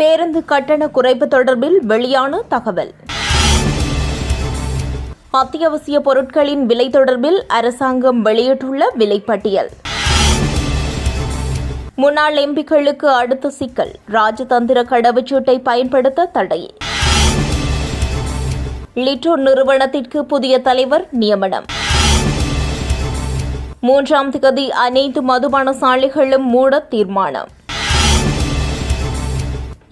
பேருந்து கட்டண குறைப்பு தொடர்பில் வெளியான தகவல். அத்தியாவசிய பொருட்களின் விலை தொடர்பில் அரசாங்கம் வெளியிட்டுள்ள விலைப்பட்டியல். முன்னாள் எம்பிக்களுக்கு அடுத்த சிக்கல் ராஜதந்திர கடவுச்சீட்டை பயன்படுத்த தடை. லிட்டோ நிறுவனத்திற்கு புதிய தலைவர் நியமனம். மூன்றாம் திகதி அனைத்து மதுபான சாலைகளும் மூட தீர்மானம்.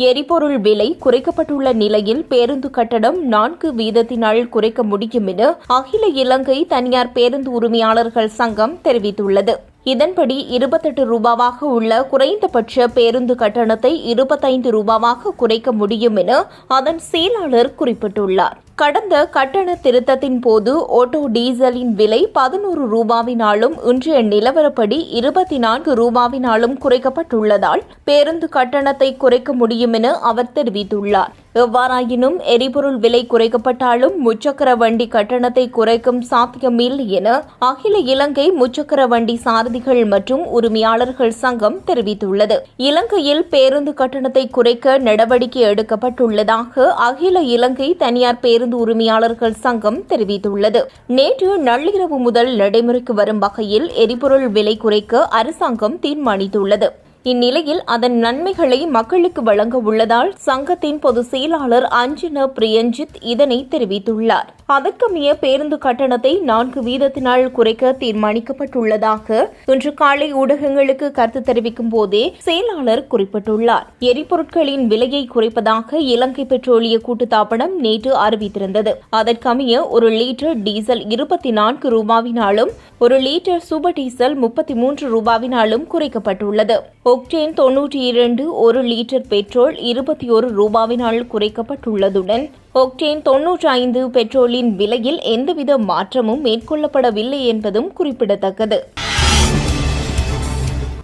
எரிபொருள் விலை குறைக்கப்பட்டுள்ள நிலையில் பேருந்து கட்டணம் நான்கு வீதத்தினால் குறைக்க முடியும் என அகில இலங்கை தனியார் பேருந்து உரிமையாளர்கள் சங்கம் தெரிவித்துள்ளது. இதன்படி இருபத்தெட்டு ரூபாவாக உள்ள குறைந்தபட்ச பேருந்து கட்டணத்தை இருபத்தைந்து ரூபாவாக குறைக்க முடியும் என அதன் செயலாளர் குறிப்பிட்டுள்ளார். கடந்த கட்டண திருத்தத்தின் போது ஓட்டோ டீசலின் விலை பதினோரு ரூபாவினாலும் இன்றைய நிலவரப்படி இருபத்தி நான்கு ரூபாவினாலும் குறைக்கப்பட்டுள்ளதால் பேருந்து கட்டணத்தை குறைக்க முடியும் என அவர் தெரிவித்துள்ளார். எவ்வாறாயினும் எரிபொருள் விலை குறைக்கப்பட்டாலும் முச்சக்கர வண்டி கட்டணத்தை குறைக்கும் சாத்தியமில்லை என அகில இலங்கை முச்சக்கர வண்டி சாரதிகள் மற்றும் உரிமையாளர்கள் சங்கம் தெரிவித்துள்ளது. இலங்கையில் பேருந்து கட்டணத்தை குறைக்க நடவடிக்கை எடுக்கப்பட்டுள்ளதாக அகில இலங்கை தனியார் பேருந்து உரிமையாளர்கள் சங்கம் தெரிவித்துள்ளது. நேற்று நள்ளிரவு முதல் நடைமுறைக்கு வரும் வகையில் எரிபொருள் விலை குறைக்க அரசாங்கம் தீர்மானித்துள்ளது. இந்நிலையில் அதன் நன்மைகளை மக்களுக்கு வழங்க உள்ளதால் சங்கத்தின் பொதுச் செயலாளர் அஞ்சன பிரியஞ்சித் இதனை தெரிவித்துள்ளார். அதற்கமைய பேருந்து கட்டணத்தை நான்கு வீதத்தினால் குறைக்க தீர்மானிக்கப்பட்டுள்ளதாக இன்று காலை ஊடகங்களுக்கு கருத்து தெரிவிக்கும் போதே செயலாளர் குறிப்பிட்டுள்ளார். எரிபொருட்களின் விலையை குறைப்பதாக இலங்கை பெட்ரோலிய கூட்டுத்தாபனம் நேற்று அறிவித்திருந்தது. அதற்கமைய ஒரு லிட்டர் டீசல் இருபத்தி நான்கு ரூபாவினாலும் ஒரு லிட்டர் சூப்பர் டீசல் முப்பத்தி மூன்று ரூபாவினாலும் குறைக்கப்பட்டுள்ளது. ஒக்டேன் தொன்னூற்றி இரண்டு ஒரு லிட்டர் பெட்ரோல் இருபத்தி ஒரு ரூபாவினால் குறைக்கப்பட்டுள்ளதுடன் ஒக்டேன் தொன்னூற்றி ஐந்து பெட்ரோலின் விலையில் எந்தவித மாற்றமும் மேற்கொள்ளப்படவில்லை என்பதும் குறிப்பிடத்தக்கது.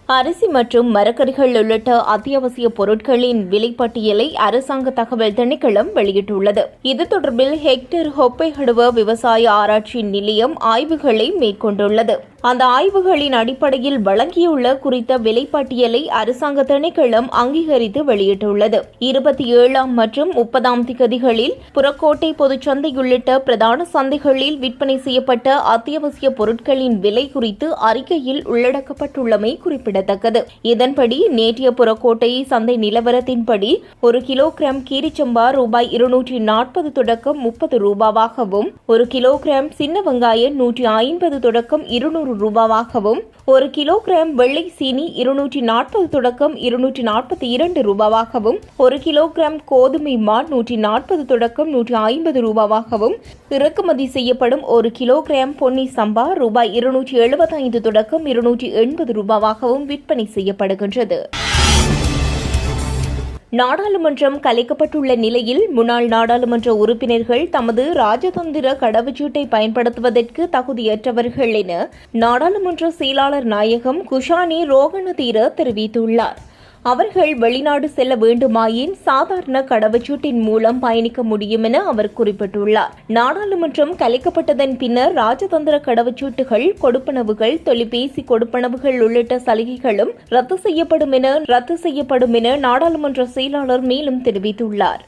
அரிசி மற்றும் மரக்கறிகள் உள்ளிட்ட அத்தியாவசிய பொருட்களின் விலைப்பட்டியலை அரசாங்க தகவல் திணைக்களம் வெளியிட்டுள்ளது. இது தொடர்பில் ஹெக்டர் ஹொப்பைஹடுவ விவசாய ஆராய்ச்சி நிலையம் ஆய்வுகளை மேற்கொண்டுள்ளது. அந்த ஆய்வுகளின் அடிப்படையில் வழங்கியுள்ள குறித்த விலைப்பட்டியலை அரசாங்க திணைக்களம் அங்கீகரித்து வெளியிட்டுள்ளது. இருபத்தி ஏழாம் மற்றும் முப்பதாம் திகதிகளில் புறக்கோட்டை பொதுச்சந்தை உள்ளிட்ட பிரதான சந்தைகளில் விற்பனை செய்யப்பட்ட அத்தியாவசிய பொருட்களின் விலை குறித்து அறிக்கையில் உள்ளடக்கப்பட்டுள்ளமை குறிப்பிடத்தக்கது. இதன்படி நேற்றைய புறக்கோட்டை சந்தை நிலவரத்தின்படி ஒரு கிலோகிராம் கீரிச்சம்பா ரூபாய் இருநூற்றி நாற்பது தொடக்கம் முப்பது ரூபாவாகவும் ஒரு கிலோகிராம் சின்ன வெங்காயம் நூற்றி ஐம்பது தொடக்கம் இருநூறு ரூபாவாகவும் ஒரு கிலோகிராம் வெள்ளை சீனி இருநூற்றி நாற்பது தொடக்கம் இருநூற்றி நாற்பத்தி இரண்டு ரூபாவாகவும் ஒரு கிலோகிராம் கோதுமை மா நூற்றி நாற்பது தொடக்கம் நூற்றி ஐம்பது ரூபாவாகவும் இறக்குமதி செய்யப்படும் ஒரு கிலோகிராம் பொன்னி சம்பா ரூபாய் இருநூற்றி எழுபத்தைந்து தொடக்கம் இருநூற்றி எண்பது ரூபாவாகவும் விற்பனை செய்யப்படுகின்றது. நாடாளுமன்றம் கலைக்கப்பட்டுள்ள நிலையில் முன்னாள் நாடாளுமன்ற உறுப்பினர்கள் தமது ராஜதந்திர கடவுச்சீட்டை பயன்படுத்துவதற்கு தகுதியற்றவர்கள் என நாடாளுமன்ற செயலாளர் நாயகம் குஷானி ரோகணதீர தெரிவித்துள்ளார். அவர்கள் வெளிநாடு செல்ல வேண்டுமாயின் சாதாரண கடவுச்சீட்டின் மூலம் பயணிக்க முடியும் என அவர் குறிப்பிட்டுள்ளார். நாடாளுமன்றம் கலைக்கப்பட்டதன் பின்னர் ராஜதந்திர கடவுச்சீட்டுகள் கொடுப்பனவுகள் தொலைபேசி கொடுப்பனவுகள் உள்ளிட்ட சலுகைகளும் ரத்து செய்யப்படும் என ரத்து செய்யப்படும் என நாடாளுமன்ற செயலாளர் மேலும் தெரிவித்துள்ளார்.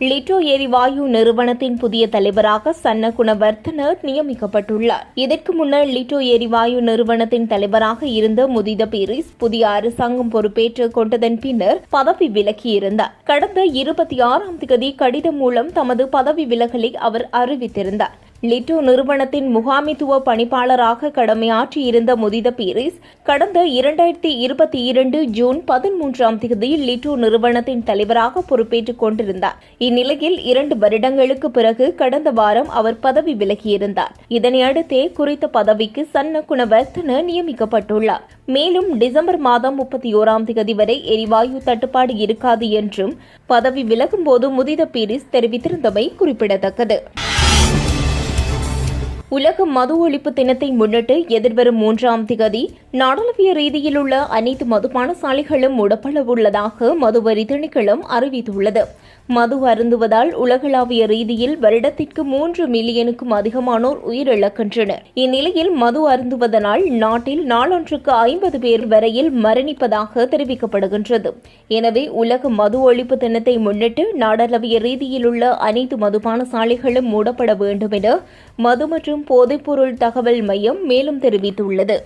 லிட்டோ எரிவாயு நிறுவனத்தின் புதிய தலைவராக சன்ன குணவர்த்தன நியமிக்கப்பட்டுள்ளார். இதற்கு முன்னர் லிட்டோ எரிவாயு நிறுவனத்தின் தலைவராக இருந்த முதித பீரிஸ் புதிய அரசாங்கம் பொறுப்பேற்றுக் கொண்டதன் பின்னர் பதவி விலகியிருந்தார். கடந்த இருபத்தி ஆறாம் தேதி கடிதம் மூலம் தமது பதவி விலகலை அவர் அறிவித்திருந்தார். லிட்டோ நிறுவனத்தின் முகாமித்துவ பணிப்பாளராக கடமையாற்றியிருந்த முதித பீரிஸ் கடந்த இரண்டாயிரத்தி இருபத்தி இரண்டு ஜூன் பதிமூன்றாம் தேதி லிட்டோ நிறுவனத்தின் தலைவராக பொறுப்பேற்றுக் கொண்டிருந்தார். இந்நிலையில் இரண்டு வருடங்களுக்கு பிறகு கடந்த வாரம் அவர் பதவி விலகியிருந்தார். இதனையடுத்தே குறித்த பதவிக்கு சன்ன குணவர்த்தன நியமிக்கப்பட்டுள்ளார். மேலும் டிசம்பர் மாதம் முப்பத்தி ஓராம் தேதி வரை எரிவாயு தட்டுப்பாடு இருக்காது என்றும் பதவி விலகும் போது முதித பீரிஸ் தெரிவித்திருந்தமை குறிப்பிடத்தக்கது. உலக மது ஒழிப்பு தினத்தை முன்னிட்டு எதிர்வரும் மூன்றாம் திகதி நாடளாவிய ரீதியில் உள்ள அனைத்து மதுபான சாலைகளும் மூடப்பட உள்ளதாக மதுவரி திணைக்களம் அறிவித்துள்ளது. மது அருந்துவதால் உலகளாவிய ரீதியில் வருடத்திற்கு மூன்று மில்லியனுக்கும் அதிகமானோர் உயிரிழக்கின்றனர். இந்நிலையில் மது அருந்துவதனால் நாட்டில் நாளொன்றுக்கு ஐம்பது பேர் வரையில் மரணிப்பதாக தெரிவிக்கப்படுகின்றது. எனவே உலக மது ஒழிப்பு தினத்தை முன்னிட்டு நாடளாவிய ரீதியில் உள்ள அனைத்து மதுபான சாலைகளும் மூடப்பட வேண்டும் என மது மற்றும் போதைப்பொருள் தகவல் மையம் மேலும் தெரிவித்துள்ளது.